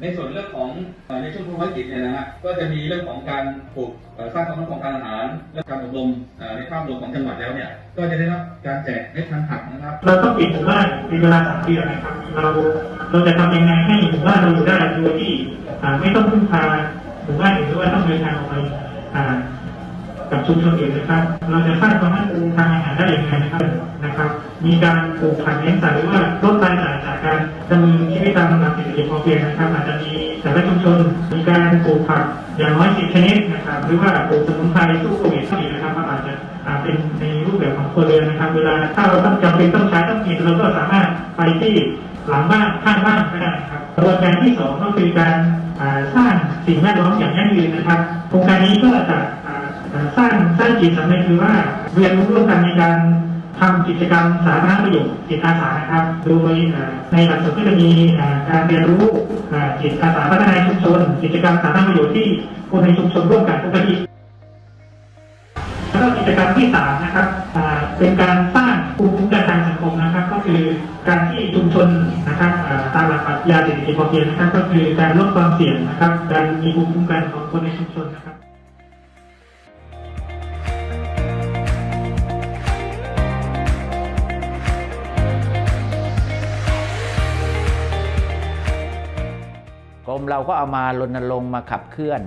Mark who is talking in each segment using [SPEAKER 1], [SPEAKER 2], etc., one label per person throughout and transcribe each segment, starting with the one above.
[SPEAKER 1] ในส่วนเรื่องของในช่วงภารกิจเนี่ยนะฮะก็จะมีเรื่องของการปลูกสร้างความมั่นคงการอาหารและการอบรมในภาพรวมของจังหวัดแล้วเนี่ยก็จะได้รับการแจกเม็ดพันผักนะครับ
[SPEAKER 2] เราต้องปิดหมู่บ้านเป็นเวลาสามเดือนนะครับเราเราจะทำยังไงให้หมู่บ้านเราอยู่ได้โดยที่ไม่ต้องพึ่งพาหมู่บ้านอื่นหรือว่าต้องเดินทางออกไปอ่า กับชุมชนอื่นนะครับ เราจะสร้างความมั่นคงทางอาหารได้อย่างไรนะครับนะครับ มีการปลูกผักเลี้ยงสัตว์หรือว่าลดรายจ่ายจากการดำเนินชีวิตตามหลักเศรษฐกิจพอเพียงนะครับ อาจจะมีแต่ละชุมชนมีการปลูกผักอย่างน้อยสิบชนิดนะครับ หรือว่าปลูกสมุนไพรสู้โควิดอีกนะครับก็อาจจะเป็นในรูปแบบของครัวเรือนนะครับ เวลาถ้าเราต้องจำเป็นต้องใช้ต้องกินเราก็สามารถไปที่หลังบ้านข้างบ้านก็ได้ครับกระบวนการที่สองก็คือการสร้างสิ่งแวดล้อมอย่างยั่งยืนนะครับ โครงการนี้ก็จะ สร้างสร้างจิตสำนึกคือว่าเรียนรู้ร่วมกันในการทำกิจกรรมสาธารณประโยชน์จิตอาสานะครับ โดยในหลักสูตรก็จะมีการเรียนรู้จิตอาสาพัฒนาชุมชน กิจกรรมสาธารณประโยชน์ที่คนในชุมชนร่วมกันปกติแล้วก็กิจกรรมที่สามนะครับเป็นการสร้างภูมิคุ้มกันทางสังคมนะครับ ก็คือการที่ชุมชนนะครับตามหลักปรัชญาเศรษฐกิจพอเพียงนะครับ ก็คือการลดความเสี่ยงนะครับ การมีภูมิคุ้มกันของคนในชุมชนนะครับ
[SPEAKER 3] เราก็เอามารณรงค์มาขับเคลื่อน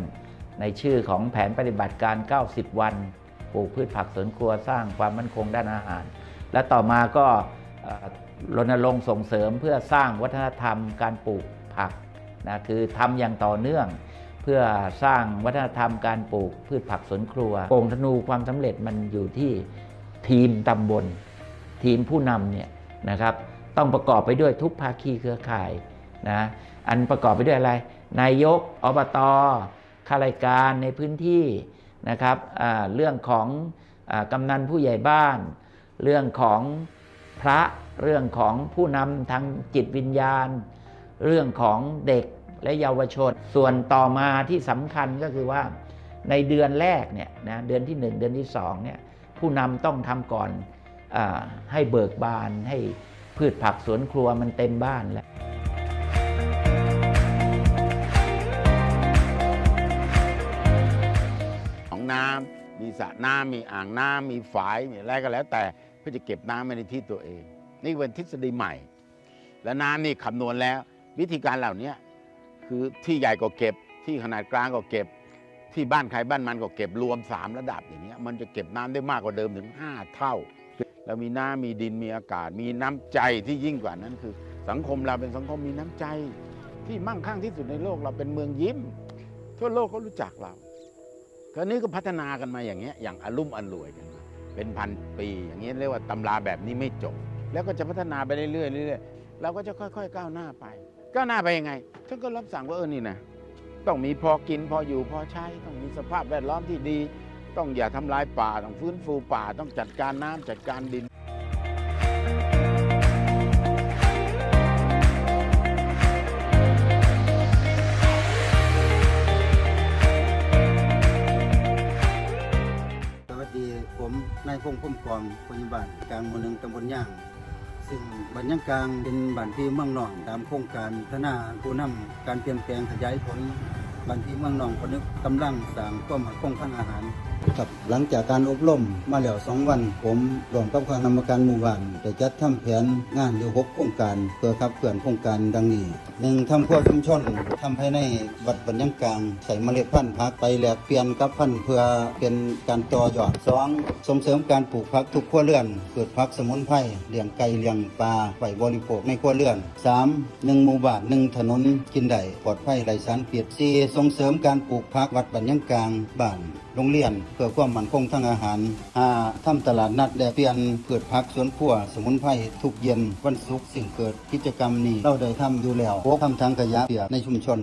[SPEAKER 3] ในชื่อของแผนปฏิบัติการ 90 วันปลูกพืชผักสวนครัวสร้างความมั่นคงด้านอาหาร และต่อมาก็รณรงค์ส่งเสริมเพื่อสร้างวัฒนธรรมการปลูกผักนะคือทำอย่างต่อเนื่อง เพื่อสร้างวัฒนธรรมการปลูกพืชผักสวนครัวโป่งธนูความสำเร็จมันอยู่ที่ทีมตำบล ทีมผู้นำเนี่ยนะครับต้องประกอบไปด้วยทุกภาคีเครือข่าย นะอันประกอบไปด้วยอะไร นายกอบตข้าราชการในพื้นที่นะครับเรื่องของอกำนันผู้ใหญ่บ้าน เรื่องของพระเรื่องของผู้นำทางจิตวิญญาณ เรื่องของเด็กและเยาวชน ส่วนต่อมาที่สำคัญก็คือว่าในเดือนแรกเนี่ยนะเดือนที่ 1 เดือนที่2เนี่ยผู้นำต้องทำก่อนอให้เบิกบานให้พืชผักสวนครัวมันเต็มบ้านแล้ว
[SPEAKER 4] น้ำมีสระน้ำมีอ่างน้ำมีฝายมีอะไรก็แล้ว แต่เพื่อจะเก็บน้ำไว้ในที่ตัวเอง นี่เป็นทฤษฎีใหม่ และน้ำนี่คำนวณแล้ว วิธีการเหล่านี้คือที่ใหญ่ก็เก็บ ที่ขนาดกลางก็เก็บ ที่บ้านใครบ้านมันก็เก็บรวม 3 ระดับอย่างเงี้ยมันจะเก็บน้ำได้มากกว่าเดิมถึง 5 เท่าแล้วมีน้ำมีดินมีอากาศ มีน้ำใจที่ยิ่งกว่านั้นคือ สังคมเราเป็นสังคมมีน้ำใจ ที่มั่งคั่งที่สุดในโลกเราเป็นเมืองยิ้ม ทั่วโลกเขารู้จักเรา คราวนี้ก็พัฒนากันมาอย่างเงี้ยอย่างอลุ่มอร่วยกันมาเป็นพันปีอย่างเงี้ยเรียกว่าตำราแบบนี้ไม่จบ แล้วก็จะพัฒนาไปเรื่อยๆเรื่อยๆเราก็จะค่อย ๆ ก้าวหน้าไป ก้าวหน้าไปยังไงท่านก็รับสั่งว่าเออนี่นะต้องมีพอกินพออยู่พอใช้ต้องมีสภาพแวดล้อมที่ดี ต้องอย่าทำลายป่าต้องฟื้นฟูป่าต้องจัดการน้ำจัดการดิน
[SPEAKER 5] พงพุ่มกองพยาบาลกลางหมู่หนึ่งตำบลย่าง ซึ่งบ้านย่างกลางเป็นบ้านที่เมืองนองตามโครงการพัฒนาผู้นำการเปลี่ยนแปลงขยายผลบ้านที่เมืองนองพนึกกำลังสร้างความมั่นคงทางอาหาร ครับหลังจากการอบรมมาแล้วสองวัน ผมรวมกับคณะกรรมการหมู่บ้านได้จัดทำแผนงานอยู่หกโครงการเพื่อขับเคลื่อนโครงการดังนี้หนึ่งทำครัวชุมชนทำภายในวัดบรรยังกลางใส่เมล็ดพันธุ์พักไปแลกเปลี่ยนกับพันธุ์เพื่อเป็นการต่อยอดสองส่งเสริมการปลูกผักทุกครัวเรือนเกิดผักสมุนไพรเลี้ยงไก่เลี้ยงปลาไว้บริโภคในครัวเรือนสามหนึ่งหมู่บ้านหนึ่งถนนกินได้ปลอดภัยไร้สารพิษสี่ส่งเสริมการปลูกผักวัดบรรยังกลางบ้านโรงเรียน เพื่อความมั่นคงทางอาหาร 5. ทำทำตลาดนัดแลกเปลี่ยนเกิดพักสวนครัว สมุนไพรทุกเย็นวันศุกร์สิ่งเกิดกิจกรรมนี้เราได้ทำอยู่แล้วพวกทำทางขยะเปียกในชุมชน